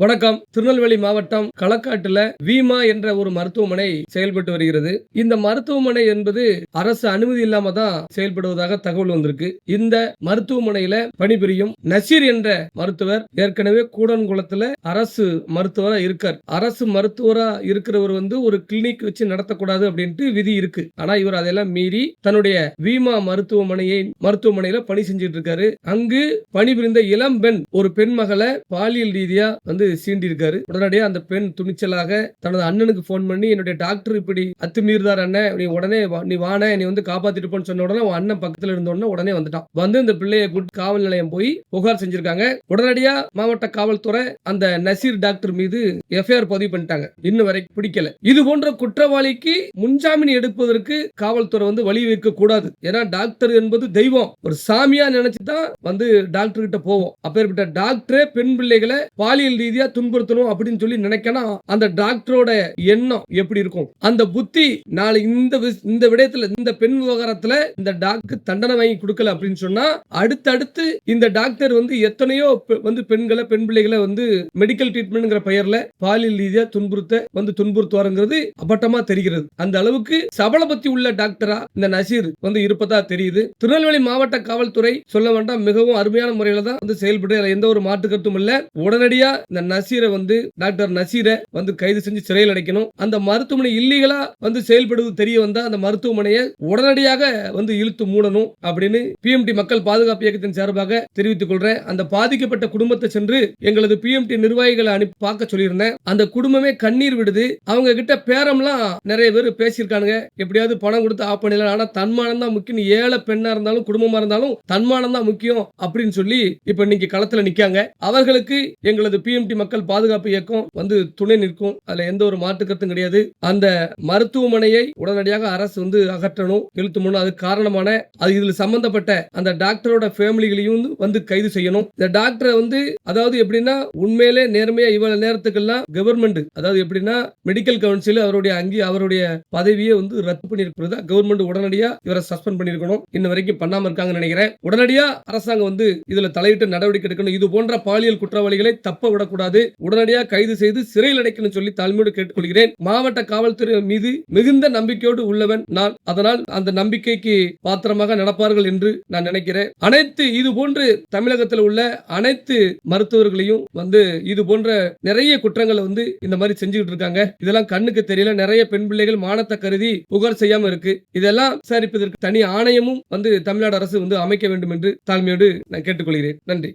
வணக்கம். திருநெல்வேலி மாவட்டம் களக்காட்டுல வீமா என்ற ஒரு மருத்துவமனை செயல்பட்டு வருகிறது. இந்த மருத்துவமனை என்பது அரசு அனுமதி இல்லாம தான் செயல்படுவதாக தகவல் வந்திருக்கு. இந்த மருத்துவமனையில பணிபுரியும் நசீர் என்ற மருத்துவர் ஏற்கனவே கூடன்குளத்துல அரசு மருத்துவரா இருக்கார். அரசு மருத்துவரா இருக்கிறவர் வந்து ஒரு கிளினிக் வச்சு நடத்தக்கூடாது அப்படின்ட்டு விதி இருக்கு. ஆனா இவர் அதெல்லாம் மீறி தன்னுடைய வீமா மருத்துவமனையை மருத்துவமனையில பணி செஞ்சுட்டு இருக்காரு. அங்கு பணிபுரிந்த இளம் பெண் ஒரு பெண் மகளை பாலியல் ரீதியா வந்து சீண்டியிருக்காரு. உடனடியாக அந்த பெண் துணிச்சலாக தனது அண்ணனுக்கு ஃபோன் பண்ணி என்னுடைய டாக்டர் இப்படி அத்துமீறுதார் அண்ணன் நீ உடனே நீ வானே நீ வந்து காப்பாத்திட்டு போன்னு சொன்ன உடனே உன் அண்ணன் பக்கத்துல இருந்த உடனே வந்துட்டான். வந்து இந்த பிள்ளையை கூட்டு காவல் நிலையம் போய் புகார் செஞ்சிருக்காங்க. உடனடியா மாவட்ட காவல்துறை அந்த நசீர் டாக்டர் மீது எஃப்ஐஆர் பதிவு பண்ணிட்டாங்க. இன்னும் வரைக்கும் பிடிக்கல. இது போன்ற குற்றவாளிக்கு முன்ஜாமீன் எடுப்பதற்கு காவல்துறை வந்து வழி வைக்க கூடாது. ஏன்னா டாக்டர் என்பது தெய்வம். ஒரு சாமியா நினைச்சு தான் வந்து டாக்டர் கிட்ட போவோம். அப்பேற்பட்ட டாக்டரே பெண் பிள்ளைகளை பாலியல் ரீதியா துன்புறுத்தணும் அப்படின்னு சொல்லி நினைக்கணும் அந்த டாக்டரோட எண்ணம் எப்படி இருக்கும்? அந்த புத்தி நாளை இந்த இந்த விடயத்துல இந்த பெண் விவகாரத்துல இந்த டாக்டர் தண்டனை வாங்கி கொடுக்கல அப்படின்னு சொன்னா அடுத்தடுத்து இந்த டாக்டர் வந்து எத்தனையோ வந்து பெண்களை பெண் பிள்ளைகளை வந்து மெடிக்கல் ட்ரீட்மெண்ட்ங்கிற பெயர்ல பாலியல் ரீதியா துன்புறுத்த வந்து துன்புறுத்துவாருங்கிறது அப்பட்டமா தெரிகிறது. அந்த அளவுக்கு சபலபத்தி உள்ள டாக்டரா இந்த நசீர் வந்து இருப்பதா தெரியுது. திருநெல்வேலி மாவட்ட காவல்துறை சொல்ல வேண்டாம் மிகவும் அருமையான முறையில தான் வந்து செயல்பட்டு எந்த ஒரு மாற்று கருத்தும் இல்ல. உடனடியா இந்த நசீரை வந்து டாக்டர் நசீரை வந்து கைது செஞ்சு சிறையில் அடைக்கணும். அந்த மருத்துவமனை இல்லீகலா வந்து செயல்படுவது தெரிய வந்தா அந்த மருத்துவமனையை உடனடியாக வந்து இழுத்து மூடணும் அப்படின்னு பிஎம்டி மக்கள் பாதுகாப்பு இயக்கத்தின் சார்பாக தெரிவித்துக் கொள்றேன். அந்த பாதிக்கப்பட்ட குடும்பத்தை சென்று எங்களது பிஎம்டி நிர்வாகிகளை அனுப்பி பார்க்க சொல்லியிருந்தேன். அந்த குடும்பமே கண்ணீர் விடுது. அவங்க கிட்ட பேரம்லாம் நிறைய பேர் பேசியிருக்கானுங்க. எப்படியாவது பணம் கொடுத்து ஆஃப் பண்ணிடலாம். ஆனா தன்மானம் தான் முக்கியம். ஏழை பெண்ணா இருந்தாலும் குடும்பமா இருந்தாலும் தன்மானம் தான் முக்கியம் அப்படின்னு சொல்லி இப்ப இன்னைக்கு களத்துல நிக்காங்க. அவர்களுக்கு எங்களது பிஎம்டி மக்கள் பாதுகாப்பு இயக்கம் வந்து துணை நிற்கும். அதுல எந்த ஒரு மாற்று கருத்தும் கிடையாது. அந்த மருத்துவமனையை உடனடியாக அரசு வந்து அகற்றணும் இழுத்து அது அதுக்கு காரணமான அது இதுல சம்பந்தப்பட்ட அந்த டாக்டரோட ஃபேமிலிகளையும் வந்து- கைது செய்யணும். இந்த டாக்டரை வந்து அதாவது எப்படின்னா உண்மையிலே நேர்மையா இவ்வளவு நேரத்துக்கெல்லாம் கவர்மெண்ட் அதாவது எப்படின்னா மெடிக்கல் கவுன்சில் அவருடைய அங்கி அவருடைய பதவியை வந்து ரத்து பண்ணியிருக்கிறதா கவர்மெண்ட் உடனடியா இவரை சஸ்பெண்ட் பண்ணிருக்கணும் இன்ன வரைக்கும் பண்ணாம இருக்காங்கன்னு நினைக்கிறேன். உடனடியா அரசாங்கம் வந்து இதுல தலையிட்டு நடவடிக்கை எடுக்கணும். இது போன்ற பாலியல் குற்றவாளிகளை தப்ப விடக்கூடாது. விடக்கூடாது உடனடியாக கைது செய்து சிறையில் அடைக்கணும் சொல்லி தாழ்மையோடு கேட்டுக்கொள்கிறேன். மாவட்ட காவல்துறை மீது மிகுந்த நம்பிக்கையோடு உள்ளவன் நான். அதனால் அந்த நம்பிக்கைக்கு பாத்திரமாக நடப்பார்கள் என்று நான் நினைக்கிறேன். அனைத்து இது போன்று தமிழகத்தில் உள்ள அனைத்து மருத்துவர்களையும் வந்து இது போன்ற நிறைய குற்றங்களை வந்து இந்த மாதிரி செஞ்சுக்கிட்டு இருக்காங்க. இதெல்லாம் கண்ணுக்கு தெரியல. நிறைய பெண் பிள்ளைகள் மானத்தை கருதி புகார் செய்யாம இருக்கு. இதெல்லாம் விசாரிப்பதற்கு தனி ஆணையமும் வந்து தமிழ்நாடு அரசு வந்து அமைக்க வேண்டும் என்று தாழ்மையோடு நான் கேட்டுக்கொள்கிறேன். நன்றி.